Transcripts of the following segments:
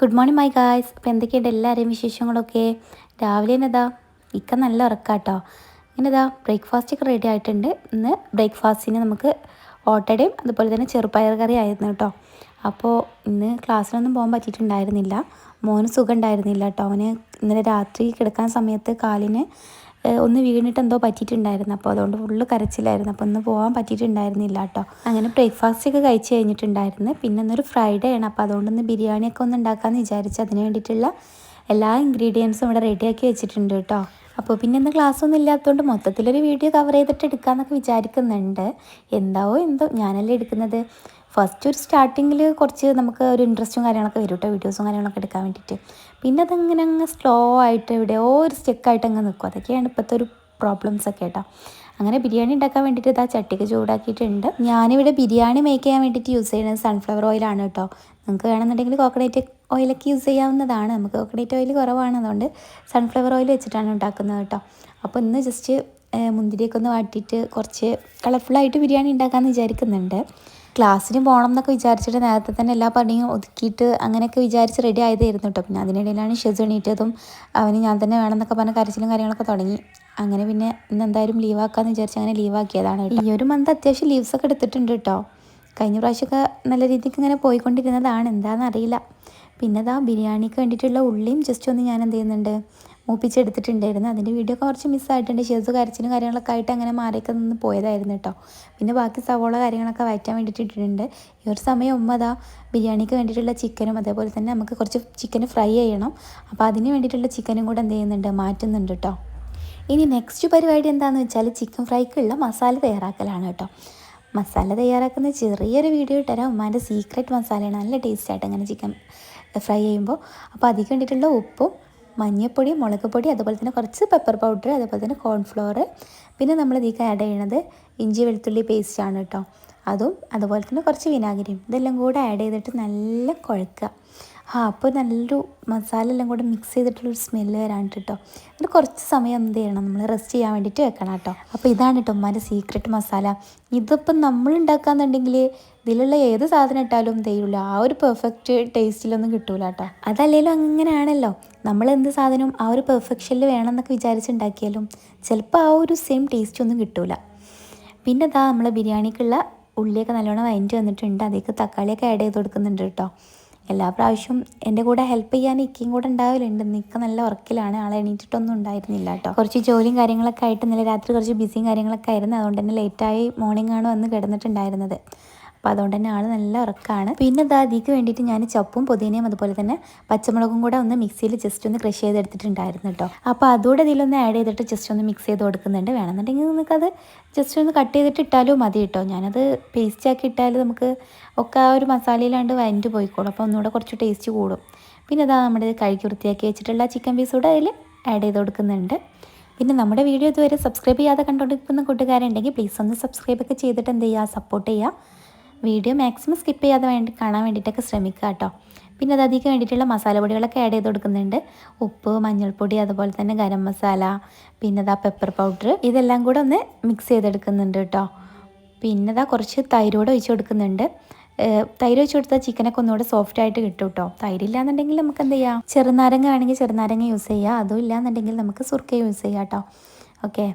Good morning my guys അപ്പോൾ എന്തൊക്കെയുണ്ട് എല്ലാവരെയും വിശേഷങ്ങളൊക്കെ? രാവിലെ തന്നെ ഇതാ ഇക്ക നല്ല ഉറക്കാട്ടോ. ഇങ്ങനെ ഇതാ ബ്രേക്ക്ഫാസ്റ്റ് ഒക്കെ റെഡി ആയിട്ടുണ്ട്. ഇന്ന് ബ്രേക്ക്ഫാസ്റ്റിന് നമുക്ക് ഓട്ടടയും അതുപോലെ തന്നെ ചെറുപ്പയർ കറി ആയിരുന്നു കേട്ടോ. അപ്പോൾ ഇന്ന് ക്ലാസ്സിലൊന്നും പോകാൻ പറ്റിയിട്ടുണ്ടായിരുന്നില്ല. മോന് സുഖം ഉണ്ടായിരുന്നില്ല കേട്ടോ. അവന് ഇന്നലെ രാത്രി കിടക്കാൻ സമയത്ത് കാലിന് ഒന്ന് വീണിട്ട് എന്തോ പറ്റിയിട്ടുണ്ടായിരുന്നു. അപ്പോൾ അതുകൊണ്ട് ഫുള്ള് കരച്ചിലായിരുന്നു. അപ്പോൾ ഒന്ന് പോകാൻ പറ്റിയിട്ടുണ്ടായിരുന്നില്ല കേട്ടോ. അങ്ങനെ ബ്രേക്ക്ഫാസ്റ്റ് ഒക്കെ കഴിച്ച് കഴിഞ്ഞിട്ടുണ്ടായിരുന്നു. പിന്നെ ഇന്നൊരു ഫ്രൈഡേ ആണ്. അപ്പോൾ അതുകൊണ്ട് ഒന്ന് ബിരിയാണിയൊക്കെ ഒന്ന് ഉണ്ടാക്കാമെന്ന് വിചാരിച്ചു അതിന് വേണ്ടിയിട്ടുള്ള എല്ലാ ഇൻഗ്രീഡിയൻസും ഇവിടെ റെഡിയാക്കി വെച്ചിട്ടുണ്ട് കേട്ടോ. അപ്പോൾ പിന്നെ ഇന്ന് ക്ലാസ് ഒന്നും ഇല്ലാത്തതുകൊണ്ട് മൊത്തത്തിലൊരു വീഡിയോ കവർ ചെയ്തിട്ട് എടുക്കാമെന്നൊക്കെ വിചാരിക്കുന്നുണ്ട്. എന്താവോ എന്തോ ഞാനല്ലേ എടുക്കുന്നത്? ഫസ്റ്റ് ഒരു സ്റ്റാർട്ടിങ്ങിൽ കുറച്ച് നമുക്ക് ഒരു ഇൻട്രസ്റ്റും കാര്യങ്ങളൊക്കെ വരും കേട്ടോ. വീഡിയോസും കാര്യങ്ങളൊക്കെ എടുക്കാൻ വേണ്ടിയിട്ട്. പിന്നെ അതങ്ങനെ അങ്ങ് സ്ലോ ആയിട്ട് ഇവിടെ ഒരു സ്റ്റെക്കായിട്ട് അങ്ങ് നിൽക്കും അതൊക്കെയാണ് ഇപ്പോഴത്തെ ഒരു പ്രോബ്ലംസ് ഒക്കെ കേട്ടോ. അങ്ങനെ ബിരിയാണി ഉണ്ടാക്കാൻ വേണ്ടിയിട്ട് ഇതാ ചട്ടിക്ക് ചൂടാക്കിയിട്ടുണ്ട്. ഞാനിവിടെ ബിരിയാണി മേക്ക് ചെയ്യാൻ വേണ്ടിയിട്ട് യൂസ് ചെയ്യുന്നത് സൺഫ്ലവർ ഓയിലാണ് കേട്ടോ. നിങ്ങൾക്ക് വേണമെന്നുണ്ടെങ്കിൽ കോക്കനട്ട് ഓയിലൊക്കെ യൂസ് ചെയ്യാവുന്നതാണ്. നമുക്ക് കോക്കനട്ട് ഓയിൽ കുറവാണ് അതുകൊണ്ട് സൺഫ്ലവർ ഓയിൽ വെച്ചിട്ടാണ് ഉണ്ടാക്കുന്നത് കേട്ടോ. അപ്പോൾ ഇന്ന് ജസ്റ്റ് മുന്തിരിയൊക്കെ ഒന്ന് വാട്ടിയിട്ട് കുറച്ച് കളർഫുള്ളായിട്ട് ബിരിയാണി ഉണ്ടാക്കാമെന്ന് വിചാരിക്കുന്നുണ്ട്. ക്ലാസ്സിന് പോകണം എന്നൊക്കെ വിചാരിച്ചിട്ട് നേരത്തെ തന്നെ എല്ലാ പണിയും ഒതുക്കിയിട്ട് അങ്ങനെയൊക്കെ വിചാരിച്ച് റെഡി ആയതായിരുന്നു കേട്ടോ പിന്നെ അതിനിടയിലാണ് ഷെസ് എണീറ്റതും അവന് ഞാൻ തന്നെ വേണമെന്നൊക്കെ പറഞ്ഞ കരച്ചിലും കാര്യങ്ങളൊക്കെ തുടങ്ങി. അങ്ങനെ പിന്നെ ഇന്ന് എന്തായാലും ലീവാക്കാമെന്ന് വിചാരിച്ച് അങ്ങനെ ലീവാക്കിയതാണ് ഈ ഒരു മന്ത് അത്യാവശ്യം ലീവ്സൊക്കെ എടുത്തിട്ടുണ്ട് കേട്ടോ കഴിഞ്ഞ പ്രാവശ്യമൊക്കെ നല്ല രീതിക്ക് ഇങ്ങനെ പോയിക്കൊണ്ടിരുന്നതാണ്. എന്താണെന്ന് അറിയില്ല. പിന്നെ ഇതാ ബിരിയാണിക്ക് വേണ്ടിയിട്ടുള്ള ഉള്ളിയും ജസ്റ്റ് ഒന്ന് ഞാൻ എന്ത് ചെയ്യുന്നുണ്ട് മൂപ്പിച്ചെടുത്തിട്ടുണ്ടായിരുന്നു. അതിന്റെ വീഡിയോ ഒക്കെ കുറച്ച് മിസ്സായിട്ടുണ്ട് ഷെസ് കരച്ചിലും കാര്യങ്ങളൊക്കെ ആയിട്ട് അങ്ങനെ മാറിയൊക്കെ നിന്ന് പോയതായിരുന്നു കേട്ടോ. പിന്നെ ബാക്കി സവോള കാര്യങ്ങളൊക്കെ വയറ്റാൻ വേണ്ടിയിട്ട് ഇട്ടിട്ടുണ്ട്. ഈ ഒരു സമയം ഉമ്മ അതാ ബിരിയാണിക്ക് വേണ്ടിയിട്ടുള്ള ചിക്കനും അതേപോലെ തന്നെ നമുക്ക് കുറച്ച് ചിക്കൻ ഫ്രൈ ചെയ്യണം. അപ്പോൾ അതിന് വേണ്ടിയിട്ടുള്ള ചിക്കനും കൂടെ എന്ത് ചെയ്യുന്നുണ്ട്? മാറ്റുന്നുണ്ട് കേട്ടോ. ഇനി നെക്സ്റ്റ് പരിപാടി എന്താണെന്ന് വെച്ചാൽ ചിക്കൻ ഫ്രൈക്കുള്ള മസാല തയ്യാറാക്കലാണ് കേട്ടോ. മസാല തയ്യാറാക്കുന്ന ചെറിയൊരു വീഡിയോ ഇട്ടുതരാം ഉമ്മാന്റെ സീക്രട്ട് മസാലയാണ് നല്ല ടേസ്റ്റായിട്ട് അങ്ങനെ ചിക്കൻ ഫ്രൈ ചെയ്യുമ്പോൾ. അപ്പോൾ അതിന് വേണ്ടിയിട്ടുള്ള ഉപ്പും മഞ്ഞൾപ്പൊടി മുളക് പൊടി അതുപോലെ തന്നെ കുറച്ച് പെപ്പർ പൗഡർ അതുപോലെ തന്നെ കോൺഫ്ലോർ പിന്നെ നമ്മൾ ഇതിലേക്ക് ആഡ് ചെയ്യണത് ഇഞ്ചി വെളുത്തുള്ളി പേസ്റ്റാണ് കേട്ടോ. അതും അതുപോലെ തന്നെ കുറച്ച് വിനാഗിരിയും. ഇതെല്ലാം കൂടെ ആഡ് ചെയ്തിട്ട് നല്ല കുഴക്കുക ആ അപ്പോൾ നല്ലൊരു മസാല എല്ലാം കൂടെ മിക്സ് ചെയ്തിട്ടുള്ളൊരു സ്മെല്ല് വരാണ്ട് കേട്ടോ അത് കുറച്ച് സമയം എന്ത് ചെയ്യണം? നമ്മൾ റെസ്റ്റ് ചെയ്യാൻ വേണ്ടിയിട്ട് വെക്കണം കേട്ടോ അപ്പോൾ ഇതാണ് കേട്ടോ ഉമ്മാന്റെ സീക്രട്ട് മസാല. ഇതിപ്പം നമ്മൾ ഉണ്ടാക്കാന്നുണ്ടെങ്കിൽ ഇതിലുള്ള ഏത് സാധനം ഇട്ടാലും തേയില്ല ആ ഒരു പെർഫെക്റ്റ് ടേസ്റ്റിലൊന്നും കിട്ടൂല കേട്ടോ അതല്ലേലും അങ്ങനെയാണല്ലോ. നമ്മൾ എന്ത് സാധനവും ആ ഒരു പെർഫെക്ഷനിൽ വേണമെന്നൊക്കെ വിചാരിച്ചുണ്ടാക്കിയാലും ചിലപ്പോൾ ആ ഒരു സെയിം ടേസ്റ്റ് ഒന്നും കിട്ടൂല. പിന്നെ ഇതാ നമ്മളെ ബിരിയാണിക്കുള്ള ഉള്ളിയൊക്കെ നല്ലോണം വഴറ്റി വന്നിട്ടുണ്ട്. അതിലേക്ക് തക്കാളിയൊക്കെ ആഡ് ചെയ്ത് കൊടുക്കുന്നുണ്ട് കേട്ടോ എല്ലാ പ്രാവശ്യവും എന്റെ കൂടെ ഹെൽപ്പ് ചെയ്യാൻ ഇക്കയും കൂടെ ഉണ്ടാവലുണ്ട്. നിക്ക നല്ല വർക്കിലാണ്. ആളെ എണീറ്റിട്ടൊന്നും ഉണ്ടായിരുന്നില്ല കേട്ടോ. കുറച്ച് ജോലിയും കാര്യങ്ങളൊക്കെ ആയിട്ട് ഇന്നലെ രാത്രി കുറച്ച് ബിസിയും കാര്യങ്ങളൊക്കെ ആയിരുന്നു. അതുകൊണ്ട് തന്നെ ലേറ്റായി മോർണിംഗ് ആണ് വന്ന് കിടന്നിട്ടുണ്ടായിരുന്നത്. അപ്പോൾ അതുകൊണ്ട് തന്നെ ആൾ നല്ല ഉറക്കമാണ് പിന്നെ ഇതാ അതിക്ക് വേണ്ടിയിട്ട് ഞാൻ ചപ്പും പുതിനയും അതുപോലെ തന്നെ പച്ചമുളകും കൂടെ ഒന്ന് മിക്സിയിൽ ജസ്റ്റ് ഒന്ന് ക്രഷ് ചെയ്തെടുത്തിട്ടുണ്ടായിരുന്നു കേട്ടോ അപ്പോൾ അതുകൂടെ ഇതിലൊന്ന് ആഡ് ചെയ്തിട്ട് ജസ്റ്റ് ഒന്ന് മിക്സ് ചെയ്ത് കൊടുക്കുന്നുണ്ട്. വേണമെന്നുണ്ടെങ്കിൽ നിങ്ങൾക്കത് ജസ്റ്റ് ഒന്ന് കട്ട് ചെയ്തിട്ട് ഇട്ടാലും മതി കേട്ടോ ഞാനത് പേസ്റ്റ് ആക്കി ഇട്ടാൽ നമുക്ക് ഒക്കെ ആ ഒരു മസാലയിലാണ്ട് വരണ്ട് പോയിക്കോളും. അപ്പോൾ ഒന്നുകൂടെ കുറച്ച് ടേസ്റ്റ് കൂടും. പിന്നെ ഇതാ നമ്മുടെ കഴുകി വൃത്തിയാക്കി വെച്ചിട്ടുള്ള ചിക്കൻ പീസ് കൂടെ അതിൽ ആഡ് ചെയ്ത് കൊടുക്കുന്നുണ്ട്. പിന്നെ നമ്മുടെ വീഡിയോ ഇതുവരെ സബ്സ്ക്രൈബ് ചെയ്യാതെ കണ്ടുകൊണ്ടിരിക്കുന്ന കൂട്ടുകാരുണ്ടെങ്കിൽ പ്ലീസ് ഒന്ന് സബ്സ്ക്രൈബ് ഒക്കെ ചെയ്തിട്ട് എന്ത് ചെയ്യുക സപ്പോർട്ട് ചെയ്യുക വീഡിയോ മാക്സിമം സ്കിപ്പ് ചെയ്യാതെ വേണ്ടി കാണാൻ വേണ്ടിയിട്ടൊക്കെ ശ്രമിക്കുക കേട്ടോ. പിന്നെ അത് അധികം വേണ്ടിയിട്ടുള്ള മസാലപ്പൊടികളൊക്കെ ആഡ് ചെയ്ത് കൊടുക്കുന്നുണ്ട്. ഉപ്പ് മഞ്ഞൾപ്പൊടി അതുപോലെ തന്നെ ഗരം മസാല പിന്നെ ഇതാ പെപ്പർ പൗഡർ ഇതെല്ലാം കൂടെ ഒന്ന് മിക്സ് ചെയ്തെടുക്കുന്നുണ്ട് കേട്ടോ. പിന്നെ ഇതാ കുറച്ച് തൈരോട് ഒഴിച്ച് കൊടുക്കുന്നുണ്ട്. തൈര് ഒഴിച്ച് കൊടുത്താൽ ചിക്കനൊക്കെ ഒന്നുകൂടെ സോഫ്റ്റ് ആയിട്ട് കിട്ടും കേട്ടോ. തൈരില്ലാന്നുണ്ടെങ്കിൽ നമുക്ക് എന്ത് ചെയ്യാം? ചെറുനാരങ്ങ ആണെങ്കിൽ ചെറുനാരങ്ങ യൂസ് ചെയ്യുക അതും ഇല്ലാന്നുണ്ടെങ്കിൽ നമുക്ക് സുർക്ക യൂസ് ചെയ്യാം കേട്ടോ. ഓക്കെ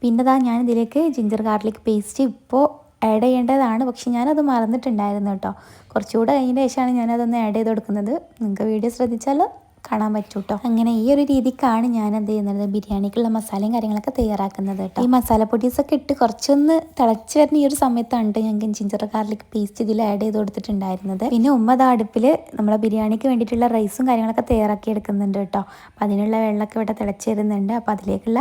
പിന്നെ ഇതാ ഞാൻ ഇതിലേക്ക് ജിഞ്ചർ ഗാർലിക് പേസ്റ്റ് ഇപ്പോൾ ആഡ് ചെയ്യേണ്ടതാണ്. പക്ഷെ ഞാനത് മറന്നിട്ടുണ്ടായിരുന്നു കേട്ടോ. കുറച്ചുകൂടെ കഴിഞ്ഞ ശേഷമാണ് ഞാനതൊന്ന് ആഡ് ചെയ്ത് കൊടുക്കുന്നത്. നിങ്ങൾക്ക് വീഡിയോ ശ്രദ്ധിച്ചാൽ കാണാൻ പറ്റും കേട്ടോ അങ്ങനെ ഈ ഒരു രീതിക്കാണ് ഞാൻ എന്ത് ചെയ്യുന്നത്? ബിരിയാണിക്കുള്ള മസാലയും കാര്യങ്ങളൊക്കെ തയ്യാറാക്കുന്നത് കേട്ടോ. ഈ മസാല പൊടീസൊക്കെ ഇട്ട് കുറച്ചൊന്ന് തിളച്ച് വരുന്ന ഈ ഒരു സമയത്താണ് ഞങ്ങൾക്ക് ജിഞ്ചർ ഗാർലിക് പേസ്റ്റ് ഇതിൽ ആഡ് ചെയ്ത് കൊടുത്തിട്ടുണ്ടായിരുന്നത്. പിന്നെ ഉമ്മ ദാ അടുപ്പിൽ നമ്മളെ ബിരിയാണിക്ക് വേണ്ടിയിട്ടുള്ള റൈസും കാര്യങ്ങളൊക്കെ തയ്യാറാക്കി എടുക്കുന്നുണ്ട് കേട്ടോ. അപ്പം അതിനുള്ള വെള്ളമൊക്കെ ഇവിടെ തിളച്ച് വരുന്നുണ്ട്. അപ്പം അതിലേക്കുള്ള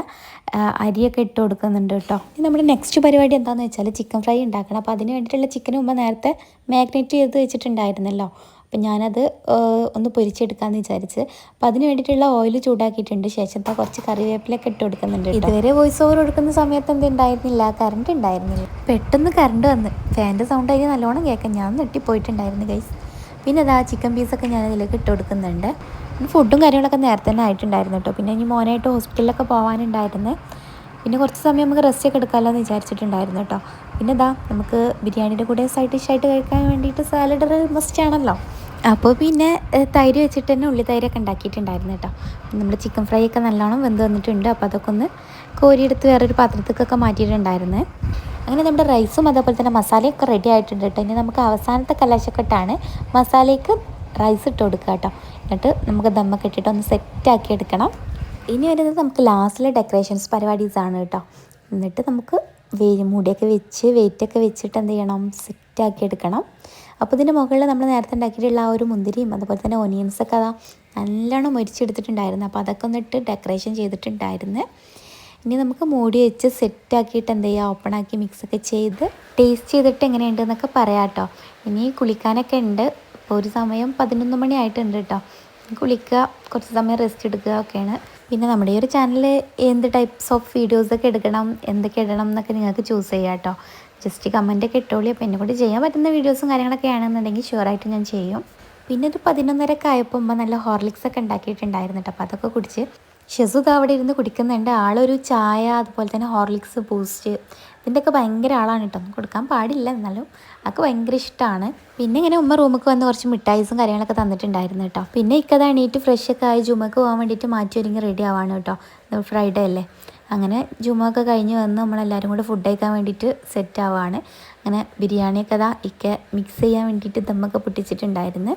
അരിയൊക്കെ ഇട്ട് കൊടുക്കുന്നുണ്ട് കേട്ടോ. ഇനി നമ്മുടെ നെക്സ്റ്റ് പരിപാടി എന്താണെന്ന് വെച്ചാൽ ചിക്കൻ ഫ്രൈ ഉണ്ടാക്കണം. അപ്പോൾ അതിന് വേണ്ടിയിട്ടുള്ള ചിക്കൻ ഉമ്മ നേരത്തെ മാഗ്നേറ്റ് ചെയ്ത് വെച്ചിട്ടുണ്ടായിരുന്നല്ലോ. അപ്പം ഞാനത് ഒന്ന് പൊരിച്ചെടുക്കാമെന്ന് വിചാരിച്ച്. അപ്പം അതിന് വേണ്ടിയിട്ടുള്ള ഓയിൽ ചൂടാക്കിയിട്ടുണ്ട്. ശേഷം താ കുറച്ച് കറിവേപ്പിലൊക്കെ ഇട്ട് കൊടുക്കുന്നുണ്ട്. ഇതുവരെ വോയിസ് ഓവർ കൊടുക്കുന്ന സമയത്ത് എന്ത് ഉണ്ടായിരുന്നില്ല കറണ്ട് ഉണ്ടായിരുന്നില്ല പെട്ടെന്ന് കറണ്ട് വന്ന്. ഫാന്റെ സൗണ്ട് അതിന് നല്ലോണം കേൾക്കാം ഞാൻ നെട്ടിപ്പോയിട്ടുണ്ടായിരുന്നു ഗൈസ് പിന്നെ അതാ ചിക്കൻ പീസൊക്കെ ഞാൻ അതിലേക്ക് ഇട്ട് കൊടുക്കുന്നുണ്ട്. ഫുഡും കാര്യങ്ങളൊക്കെ നേരത്തെ തന്നെ ആയിട്ടുണ്ടായിരുന്നു കേട്ടോ. പിന്നെ ഇനി മോനായിട്ട് ഹോസ്പിറ്റലിലൊക്കെ പോകാനുണ്ടായിരുന്നു പിന്നെ കുറച്ച് സമയം നമുക്ക് റെസ്റ്റ് ഒക്കെ എടുക്കാമല്ലോ എന്ന് വിചാരിച്ചിട്ടുണ്ടായിരുന്നു കേട്ടോ. പിന്നെ ഇതാ നമുക്ക് ബിരിയാണിയുടെ കൂടെ സൈഡ് ഡിഷായിട്ട് കഴിക്കാൻ വേണ്ടിയിട്ട് സാലഡ് മസ്റ്റ് ആണല്ലോ. അപ്പോൾ പിന്നെ തൈര് വെച്ചിട്ട് തന്നെ ഉള്ളി തൈരൊക്കെ ഉണ്ടാക്കിയിട്ടുണ്ടായിരുന്നു കേട്ടോ. നമ്മുടെ ചിക്കൻ ഫ്രൈ ഒക്കെ നല്ലോണം വെന്ത് വന്നിട്ടുണ്ട്. അപ്പോൾ അതൊക്കെ ഒന്ന് കോരിയെടുത്ത് വേറൊരു പാത്രത്തേക്കൊക്കെ മാറ്റിയിട്ടുണ്ടായിരുന്നു. അങ്ങനെ നമ്മുടെ റൈസും അതേപോലെ തന്നെ മസാലയൊക്കെ റെഡി ആയിട്ടുണ്ട് കേട്ടോ. ഇനി നമുക്ക് അവസാനത്തെ കലാശക്കെട്ടാണ് മസാലയ്ക്ക് റൈസ് ഇട്ട് കൊടുക്കുക കേട്ടോ. എന്നിട്ട് നമുക്ക് ദമ്മൊക്കെ ഇട്ടിട്ട് ഒന്ന് സെറ്റാക്കി എടുക്കണം. ഇനി വരുന്നത് നമുക്ക് ലാസ്റ്റിലെ ഡെക്കറേഷൻസ് പരിപാടീസാണ് കേട്ടോ. എന്നിട്ട് നമുക്ക് വേ മുടിയൊക്കെ വെച്ച് വെയിറ്റൊക്കെ വെച്ചിട്ട് എന്ത് ചെയ്യണം? സെറ്റാക്കി എടുക്കണം. അപ്പോൾ ഇതിന്റെ മുകളിൽ നമ്മൾ നേരത്തെ ഉണ്ടാക്കിയിട്ടുള്ള ആ ഒരു മുന്തിരിയും അതുപോലെ തന്നെ ഒനിയൻസൊക്കെ അതാ നല്ലോണം മുരിച്ചെടുത്തിട്ടുണ്ടായിരുന്നു അപ്പോൾ അതൊക്കെ ഒന്നിട്ട് ഡെക്കറേഷൻ ചെയ്തിട്ടുണ്ടായിരുന്നു. ഇനി നമുക്ക് മൂടി വെച്ച് സെറ്റാക്കിയിട്ട് എന്ത് ചെയ്യുക ഓപ്പൺ ആക്കി മിക്സൊക്കെ ചെയ്ത് ടേസ്റ്റ് ചെയ്തിട്ട് എങ്ങനെയുണ്ട് എന്നൊക്കെ പറയാം കേട്ടോ ഇനി കുളിക്കാനൊക്കെ ഉണ്ട് ഇപ്പോൾ ഒരു സമയം പതിനൊന്ന് മണി ആയിട്ടുണ്ട് കേട്ടോ കുളിക്കുക കുറച്ച് സമയം റെസ്റ്റ് എടുക്കുക ഒക്കെയാണ്. പിന്നെ നമ്മുടെ ഈ ഒരു ചാനലിൽ എന്ത് ടൈപ്സ് ഓഫ് വീഡിയോസൊക്കെ എടുക്കണം എന്തൊക്കെ ഇടണം എന്നൊക്കെ നിങ്ങൾക്ക് ചൂസ് ചെയ്യാം കേട്ടോ. ജസ്റ്റ് കമന്റൊക്കെ ഇട്ടോളി. അപ്പോൾ എന്നെ കൂടി ചെയ്യാൻ പറ്റുന്ന വീഡിയോസും കാര്യങ്ങളൊക്കെ ആണെന്നുണ്ടെങ്കിൽ ഷുവറായിട്ട് ഞാൻ ചെയ്യും. പിന്നെ ഒരു പതിനൊന്നരക്കെ ആയപ്പോൾ ഉമ്മ നല്ല ഹോർലിക്സ് ഒക്കെ ഉണ്ടാക്കിയിട്ടുണ്ടായിരുന്നു കേട്ടോ. അപ്പോൾ അതൊക്കെ കുടിച്ച് ഷെസു ദാ അവിടെ ഇരുന്ന് കുടിക്കുന്നുണ്ട്. ആളൊരു ചായ അതുപോലെ തന്നെ ഹോർലിക്സ് ബൂസ്റ്റ് ഇതിന്റെയൊക്കെ ഭയങ്കര ആളാണ് കേട്ടോ. കൊടുക്കാൻ പാടില്ല എന്നാലും അതൊക്കെ ഭയങ്കര ഇഷ്ടമാണ് പിന്നെ ഇങ്ങനെ ഉമ്മ റൂമിൽ വന്ന് കുറച്ച് മിഠായിസും കാര്യങ്ങളൊക്കെ തന്നിട്ടുണ്ടായിരുന്നു കേട്ടോ. പിന്നെ ഇക്കത് എണീറ്റ് ഫ്രഷ് ഒക്കെ ആയി ജുമക്ക് പോകാൻ വേണ്ടിയിട്ട് മാറ്റി ഒരുങ്ങി റെഡി ആവാണ് കേട്ടോ. ഫ്രൈഡേ അല്ലേ? അങ്ങനെ ജുമൊക്കെ കഴിഞ്ഞ് വന്ന് നമ്മളെല്ലാവരും കൂടെ ഫുഡ് കഴിക്കാൻ വേണ്ടിയിട്ട് സെറ്റ് ആവുകയാണ് അങ്ങനെ ബിരിയാണിയൊക്കെ അതാ ഇക്ക മിക്സ് ചെയ്യാൻ വേണ്ടിയിട്ട് ദമ്മൊക്കെ പൊട്ടിച്ചിട്ടുണ്ടായിരുന്നു.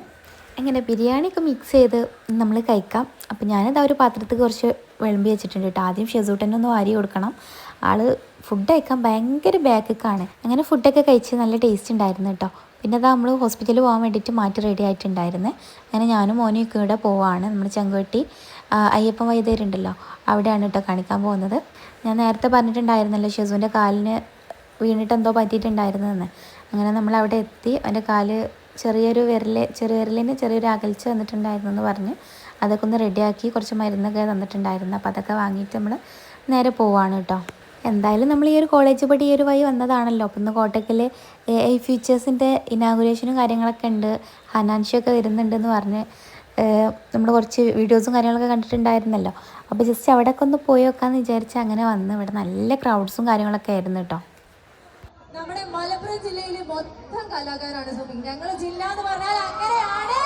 അങ്ങനെ ബിരിയാണിയൊക്കെ മിക്സ് ചെയ്ത് നമ്മൾ കഴിക്കാം. അപ്പോൾ ഞാനത് ഒരു പാത്രത്തിൽ കുറച്ച് വിളമ്പി വെച്ചിട്ടുണ്ട് കേട്ടോ ആദ്യം ഷെസൂട്ടനൊന്ന് വാരി കൊടുക്കണം. ആൾ ഫുഡ് കഴിക്കാൻ ഭയങ്കര ബാക്കൊക്കെയാണ് അങ്ങനെ ഫുഡൊക്കെ കഴിച്ച് നല്ല ടേസ്റ്റ് ഉണ്ടായിരുന്നു കേട്ടോ പിന്നെ അതാ നമ്മൾ ഹോസ്പിറ്റലിൽ പോകാൻ വേണ്ടിയിട്ട് മാറ്റി റെഡി ആയിട്ടുണ്ടായിരുന്നു. അങ്ങനെ ഞാനും മോനും ഒക്കെ ഇവിടെ പോവാണ്. നമ്മൾ ചെങ്കോട്ടി അയ്യപ്പൻ വൈദ്യരുണ്ടല്ലോ. അവിടെയാണ് കേട്ടോ കാണിക്കാൻ പോകുന്നത്. ഞാൻ നേരത്തെ പറഞ്ഞിട്ടുണ്ടായിരുന്നല്ലോ ഷെസുവിന്റെ കാലിന് വീണിട്ട് എന്തോ പറ്റിയിട്ടുണ്ടായിരുന്നതെന്ന് അങ്ങനെ നമ്മൾ അവിടെ എത്തി. അവന്റെ കാൽ ചെറിയൊരു വിരൽ ചെറിയ വിരലിന് ചെറിയൊരു അകൽച്ച വന്നിട്ടുണ്ടായിരുന്നു എന്ന് പറഞ്ഞ് അതൊക്കെ ഒന്ന് റെഡിയാക്കി കുറച്ച് മരുന്നൊക്കെ തന്നിട്ടുണ്ടായിരുന്നു. അപ്പോൾ അതൊക്കെ വാങ്ങിയിട്ട് നമ്മൾ നേരെ പോവാണ് കേട്ടോ. എന്തായാലും നമ്മൾ ഈ ഒരു കോളേജ് പടി ഈ ഒരു വഴി വന്നതാണല്ലോ. അപ്പം ഇന്ന് കോട്ടയ്ക്കൽ എ ഐ ഫ്യൂച്ചേഴ്സിന്റെ ഇനാഗുറേഷനും കാര്യങ്ങളൊക്കെ ഉണ്ട്. ഹനാൻഷിയൊക്കെ വരുന്നുണ്ടെന്ന് പറഞ്ഞ് നമ്മൾ കുറച്ച് വീഡിയോസും കാര്യങ്ങളൊക്കെ കണ്ടിട്ടുണ്ടായിരുന്നല്ലോ. അപ്പോൾ ജസ്റ്റ് അവിടെയൊക്കെ ഒന്ന് പോയി നോക്കാമെന്ന് വിചാരിച്ച് അങ്ങനെ വന്ന്. ഇവിടെ നല്ല ക്രൗഡ്സും കാര്യങ്ങളൊക്കെ ആയിരുന്നു കേട്ടോ. നമ്മുടെ മലപ്പുറം ജില്ലയിലെ മൊത്തം കലാകാരാണ് സുമി ഞങ്ങൾ ജില്ല എന്ന് പറഞ്ഞാൽ അങ്ങനെയാണ്.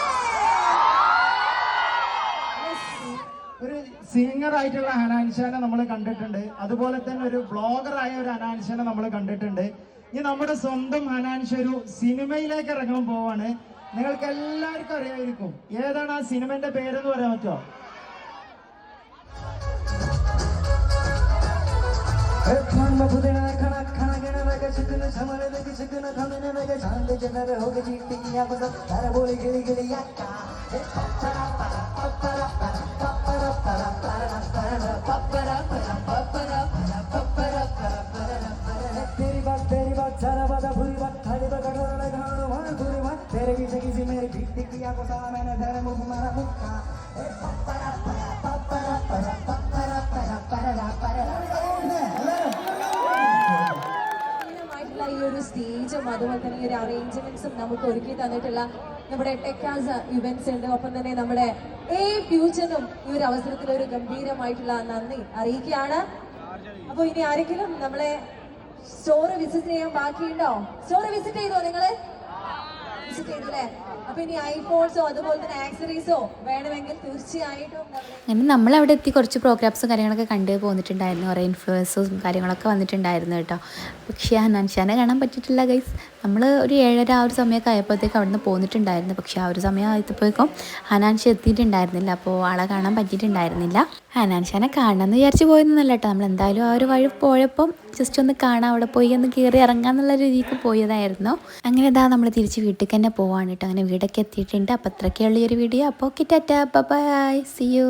ഒരു സിംഗർ ആയിട്ടുള്ള ഹനാൻഷാനെ നമ്മൾ കണ്ടിട്ടുണ്ട്. അതുപോലെ തന്നെ ഒരു ബ്ലോഗർ ആയ ഒരു ഹനാൻഷാനെ നമ്മൾ കണ്ടിട്ടുണ്ട്. ഇനി നമ്മുടെ സ്വന്തം ഹനാൻഷ ഒരു സിനിമയിലേക്ക് ഇറങ്ങാൻ പോവാണ്. നിങ്ങൾക്ക് എല്ലാവർക്കും അറിയാമായിരിക്കും ഏതാണ് ആ സിനിമന്റെ പേരെന്ന് പറയാൻ പറ്റുമോ? ഖണ लगा चिकन समर लगे चिकन खाने लगे चाँद जनर हो गई चिट्टियाँ को सब तारा बोले तेरी बात तेरी बात, सारा मान मारा मुक्का। സ്റ്റേജും അതുപോലെ തന്നെ ഈ ഒരു അറേഞ്ച്മെന്റ്സും നമുക്ക് ഒരുക്കി തന്നിട്ടുള്ള നമ്മുടെ ടെക്കാസ് ഉണ്ട്. ഒപ്പം തന്നെ നമ്മുടെ എ ഫ്യൂച്ചറും ഈ ഒരു അവസരത്തിൽ ഒരു ഗംഭീരമായിട്ടുള്ള നന്ദി അറിയിക്കുകയാണ്. അപ്പൊ ഇനി ആരെങ്കിലും നമ്മളെ സ്റ്റോർ വിസിറ്റ് ചെയ്യാൻ ബാക്കിയുണ്ടോ? സ്റ്റോർ വിസിറ്റ് ചെയ്തോ നിങ്ങൾ? അങ്ങനെ നമ്മളവിടെ എത്തി കുറച്ച് പ്രോഗ്രാംസും കാര്യങ്ങളൊക്കെ കണ്ടു പോന്നിട്ടുണ്ടായിരുന്നു. കുറേ ഇൻഫ്ലുവൻസും കാര്യങ്ങളൊക്കെ വന്നിട്ടുണ്ടായിരുന്നു കേട്ടോ. പക്ഷേ ഹനാൻഷാനെ കാണാൻ പറ്റിയിട്ടില്ല ഗൈസ് നമ്മൾ ഒരു ഏഴര ആ ഒരു സമയമൊക്കെ ആയപ്പോഴത്തേക്ക് അവിടെ നിന്ന് പോന്നിട്ടുണ്ടായിരുന്നു. പക്ഷേ ആ ഒരു സമയം ആയപ്പോഴേക്കും ഹനാൻഷ എത്തിയിട്ടുണ്ടായിരുന്നില്ല. അപ്പോൾ ആളെ കാണാൻ പറ്റിയിട്ടുണ്ടായിരുന്നില്ല. ഹനാൻഷാനെ കാണണമെന്ന് വിചാരിച്ച് പോയെന്നല്ല കേട്ടോ നമ്മൾ എന്തായാലും ആ ഒരു വഴി പോയപ്പം ജസ്റ്റ് ഒന്ന് കാണാം. അവിടെ പോയി ഒന്ന് കയറി ഇറങ്ങാന്നുള്ള രീതിക്ക് പോയതായിരുന്നു. അങ്ങനെ ഇതാ നമ്മൾ തിരിച്ച് വീട്ടിൽ തന്നെ പോവാണ് കേട്ടോ അങ്ങനെ വീടൊക്കെ എത്തിയിട്ടുണ്ട്. അപ്പോൾ അത്രയ്ക്കുള്ള ഈ ഒരു വീഡിയോ അപ്പോൾ okay tata. Bye see you